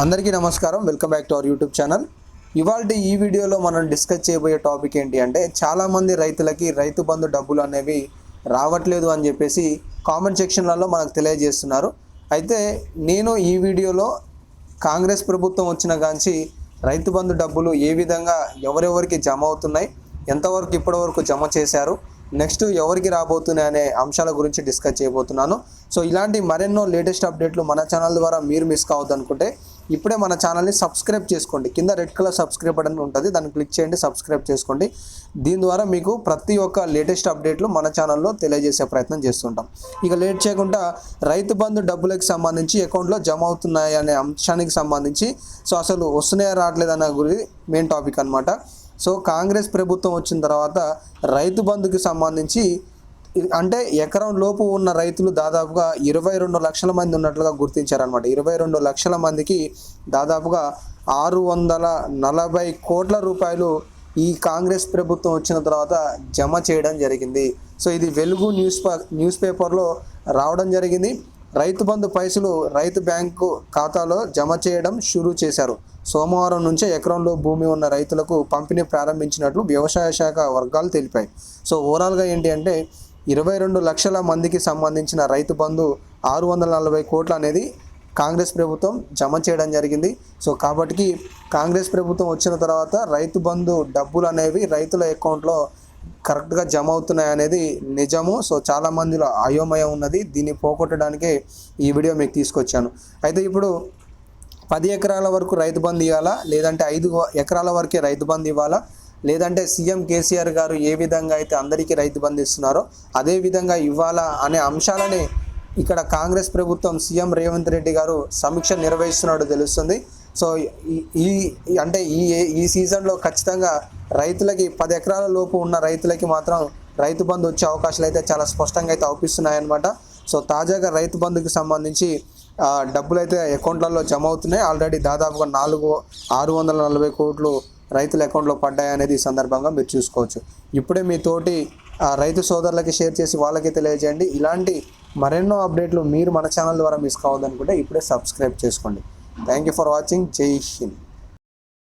అందరికీ నమస్కారం. Welcome back to our YouTube channel. ఇవాళ ఈ వీడియోలో మనం డిస్కస్ చేయబోయే టాపిక్ ఏంటి అంటే చాలామంది రైతులకి రైతు బంధు డబ్బులు అనేవి రావట్లేదు అని చెప్పేసి కామెంట్ సెక్షన్లలో మనకు తెలియజేస్తున్నారు. అయితే నేను ఈ వీడియోలో కాంగ్రెస్ ప్రభుత్వం వచ్చిన కాంచి రైతు బంధు డబ్బులు ఏ విధంగా ఎవరెవరికి జమ అవుతున్నాయి ఎంతవరకు ఇప్పటివరకు జమ చేశారు నెక్స్ట్ ఎవరికి రాబోతున్నాయి అనే అంశాల గురించి డిస్కస్ చేయబోతున్నాను. సో ఇలాంటి మరెన్నో లేటెస్ట్ అప్డేట్లు మన ఛానల్ ద్వారా మీరు మిస్ కావద్దు అనుకుంటే ఇప్పుడే మన ఛానల్ని సబ్స్క్రైబ్ చేసుకోండి. కింద రెడ్ కలర్ సబ్స్క్రైబ్ బటన్ ఉంటుంది. దాన్ని క్లిక్ చేయండి సబ్స్క్రైబ్ చేసుకోండి. దీని ద్వారా మీకు ప్రతి ఒక్క లేటెస్ట్ అప్డేట్లు మన ఛానల్లో తెలియజేసే ప్రయత్నం చేస్తుంటాం. ఇక లేట్ చేయకుండా రైతు బంధు డబ్బులకు సంబంధించి అకౌంట్లో జమ అవుతున్నాయి అనే అంశానికి సంబంధించి సో అసలు వస్తున్నాయా రావట్లేదన్న గురి మెయిన్ టాపిక్ అనమాట సో కాంగ్రెస్ ప్రభుత్వం వచ్చిన తర్వాత రైతు బంధుకి సంబంధించి అంటే ఎకరం లోపు ఉన్న రైతులు దాదాపుగా ఇరవై రెండు లక్షల మంది ఉన్నట్లుగా గుర్తించారనమాట ఇరవై రెండు లక్షల మందికి దాదాపుగా ఆరు వందల నలభై కోట్ల రూపాయలు ఈ కాంగ్రెస్ ప్రభుత్వం వచ్చిన తర్వాత జమ చేయడం జరిగింది. సో ఇది వెలుగు న్యూస్ న్యూస్ పేపర్లో రావడం జరిగింది. రైతు బంధు పైసలు రైతు బ్యాంకు ఖాతాలో జమ చేయడం షురూ చేశారు. సోమవారం నుంచే ఎకరంలో భూమి ఉన్న రైతులకు పంపిణీ ప్రారంభించినట్లు వ్యవసాయ శాఖ వర్గాలు తెలిపాయి. సో ఓవరాల్గా ఏంటి అంటే ఇరవై రెండు లక్షల మందికి సంబంధించిన రైతు బంధు ఆరు వందల నలభై కోట్లు అనేది కాంగ్రెస్ ప్రభుత్వం జమ చేయడం జరిగింది. సో కాబట్టి కాంగ్రెస్ ప్రభుత్వం వచ్చిన తర్వాత రైతు బంధు డబ్బులు అనేవి రైతుల అకౌంట్లో కరెక్ట్గా జమ అవుతున్నాయి అనేది నిజము. సో చాలా మందిలో అయోమయం ఉన్నది. దీన్ని పోగొట్టడానికే ఈ వీడియో మీకు తీసుకొచ్చాను. అయితే ఇప్పుడు పది ఎకరాల వరకు రైతు బంధు ఇవ్వాలా? లేదంటే ఐదు ఎకరాల వరకే రైతు బంధు ఇవ్వాలా? లేదంటే సీఎం కేసీఆర్ గారు ఏ విధంగా అయితే అందరికీ రైతు బంధు ఇస్తున్నారో అదే విధంగా ఇవ్వాలా అనే అంశాలని ఇక్కడ కాంగ్రెస్ ప్రభుత్వం సీఎం రేవంత్ రెడ్డి గారు సమీక్ష నిర్వహిస్తున్నట్టు తెలుస్తుంది. సో ఈ- ఈ అంటే ఈ ఈ సీజన్లో ఖచ్చితంగా రైతులకి పది ఎకరాల లోపు ఉన్న రైతులకి మాత్రం రైతు బంధు వచ్చే అవకాశాలు అయితే చాలా స్పష్టంగా అయితే అవుపిస్తున్నాయన్నమాట. సో తాజాగా రైతు బంధుకి సంబంధించి డబ్బులు అయితే అకౌంట్లలో జమ అవుతున్నాయి. ఆల్రెడీ దాదాపుగా నాలుగు ఆరు వందల నలభై కోట్లు రైతుల అకౌంట్లో పడ్డాయి అనేది ఈ సందర్భంగా మీరు చూసుకోవచ్చు. ఇప్పుడే మీ తోటి ఆ, రైతు సోదరులకి షేర్ చేసి వాళ్ళకి తెలియజేయండి. ఇలాంటి మరెన్నో అప్డేట్లు మీరు మన ఛానల్ ద్వారా మిస్ కావద్దనుకుంటే ఇప్పుడే సబ్స్క్రైబ్ చేసుకోండి. Thank you for watching. Jai Hind.